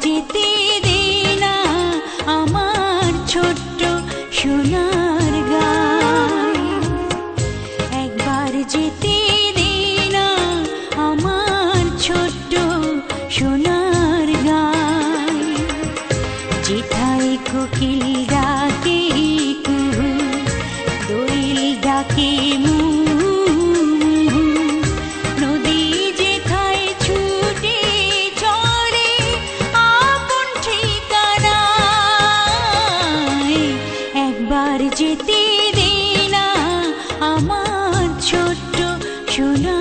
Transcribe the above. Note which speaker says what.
Speaker 1: যেতে দে না আমার ছোট্ট সোনার গায় একবার যেতে দে না আমার ছোট্ট সোনার গায় যেথায় কোকিল ডাকে কুহু দোল ডাকে আর যেতে দে না আমার ছোট্ট শোনো